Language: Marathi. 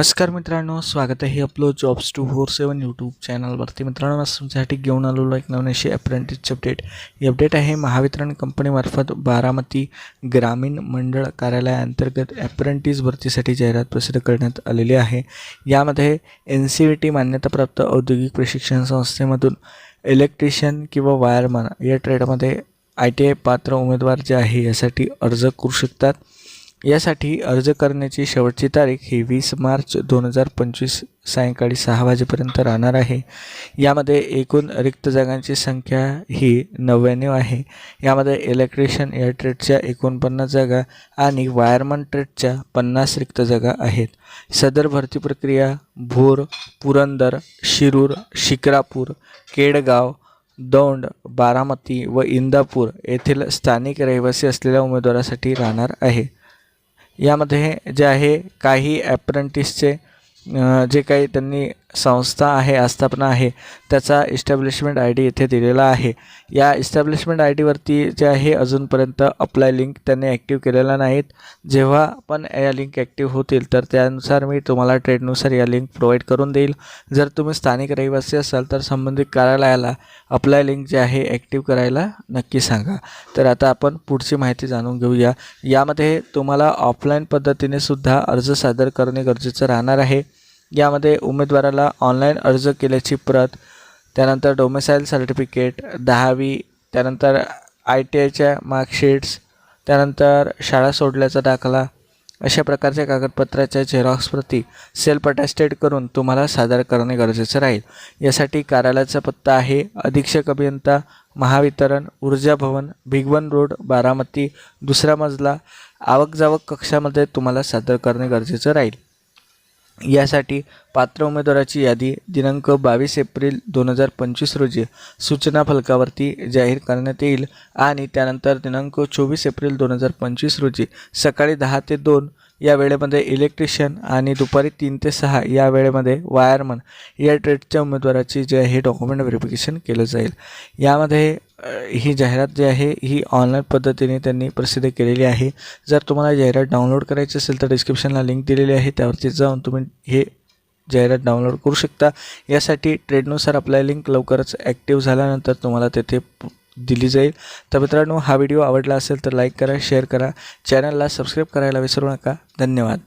नमस्कार मित्रांनो स्वागत आहे आपलं jobs two four seven YouTube चॅनलवरती मित्रांनो आज तुमच्यासाठी घेऊन आलेलो एक नवीन अशी अप्रेंटिसची अपडेट ही अपडेट आहे महावितरण कंपनीमार्फत बारामती ग्रामीण मंडळ कार्यालयाअंतर्गत अप्रेंटिस भरतीसाठी जाहिरात प्रसिद्ध करण्यात आलेली आहे. यामध्ये एन सी व्ही टी मान्यताप्राप्त औद्योगिक प्रशिक्षण संस्थेमधून इलेक्ट्रिशियन किंवा वायरमन या ट्रेडमध्ये आय टी आय पात्र उमेदवार जे आहे यासाठी अर्ज करू शकतात. यासाठी अर्ज करण्याची शेवटची तारीख ही वीस मार्च दोन हजार पंचवीस सायंकाळी सहा वाजेपर्यंत राहणार आहे. यामध्ये एकूण रिक्त जागांची संख्या ही नव्याण्णव आहे. यामध्ये इलेक्ट्रिशियन या ट्रेडच्या एकोणपन्नास जागा आणि वायरमन ट्रेडच्या पन्नास रिक्त जागा आहेत. सदर भरती प्रक्रिया भोर पुरंदर शिरूर शिक्रापूर केडगाव दौंड बारामती व इंदापूर येथील स्थानिक रहिवासी असलेल्या उमेदवारासाठी राहणार आहे. यामध्ये जे आहे काही ॲप्रेंटिसचे जे काही त्यांनी संस्था आहे आस्थापना आहे त्याचा इस्टॅब्लिशमेंट आय डी येथे दिलेला आहे. या इस्टॅब्लिशमेंट आय डीवरती जे आहे अजूनपर्यंत अप्लाय लिंक त्यांनी ॲक्टिव्ह केलेला नाहीत. जेव्हा पण या लिंक ॲक्टिव्ह होतील तर त्यानुसार मी तुम्हाला ट्रेडनुसार या लिंक प्रोव्हाइड करून देईल. जर तुम्ही स्थानिक रहिवासी असाल तर संबंधित कार्यालयाला अप्लाय लिंक जे आहे ॲक्टिव्ह करायला नक्की सांगा. तर आता आपण पुढची माहिती जाणून घेऊया. यामध्ये तुम्हाला ऑफलाईन पद्धतीने सुद्धा अर्ज सादर करणे गरजेचं राहणार आहे. यामध्ये उमेदवाराला ऑनलाईन अर्ज केल्याची प्रत त्यानंतर डोमेसाईल सर्टिफिकेट दहावी त्यानंतर आय टी आयच्या मार्कशीट्स त्यानंतर शाळा सोडल्याचा दाखला अशा प्रकारच्या कागदपत्राच्या झेरॉक्स प्रती सेल्फ अटॅस्टेड करून तुम्हाला सादर करणे गरजेचं राहील. यासाठी कार्यालयाचा पत्ता आहे अधीक्षक अभियंता महावितरण ऊर्जा भवन भिगवन रोड बारामती दुसरा मजला आवक जावक कक्षामध्ये तुम्हाला सादर करणे गरजेचं राहील. यासाठी पात्र उमेदवाराची यादी दिनांक बावीस एप्रिल दोन हजार पंचवीस रोजी सूचना फलकावरती जाहीर करण्यात येईल. आणि त्यानंतर दिनांक चोवीस एप्रिल दोन हजार पंचवीस रोजी सकाळी दहा ते दोन या वेळेमध्ये इलेक्ट्रिशियन आणि दुपारी तीन ते सहा या वेळेमध्ये वायरमन या ट्रेडच्या उमेदवाराची जे आहे डॉक्युमेंट व्हेरिफिकेशन केलं जाईल. यामध्ये ही जाहिरात जी आहे ही ऑनलाईन पद्धतीने त्यांनी प्रसिद्ध केलेली आहे. जर तुम्हाला जाहिरात डाउनलोड करायची असेल तर डिस्क्रिप्शनला लिंक दिलेली आहे. त्यावरती जाऊन तुम्ही हे जाहिरात डाउनलोड करू शकता. यासाठी ट्रेडनुसार आपला लिंक लवकरच ॲक्टिव्ह झाल्यानंतर तुम्हाला तेथे दिली जाईल. तर मित्रांनो हा व्हिडिओ आवडला असेल तर लाईक करा शेअर करा. चॅनलला सबस्क्राईब करायला विसरू नका. धन्यवाद.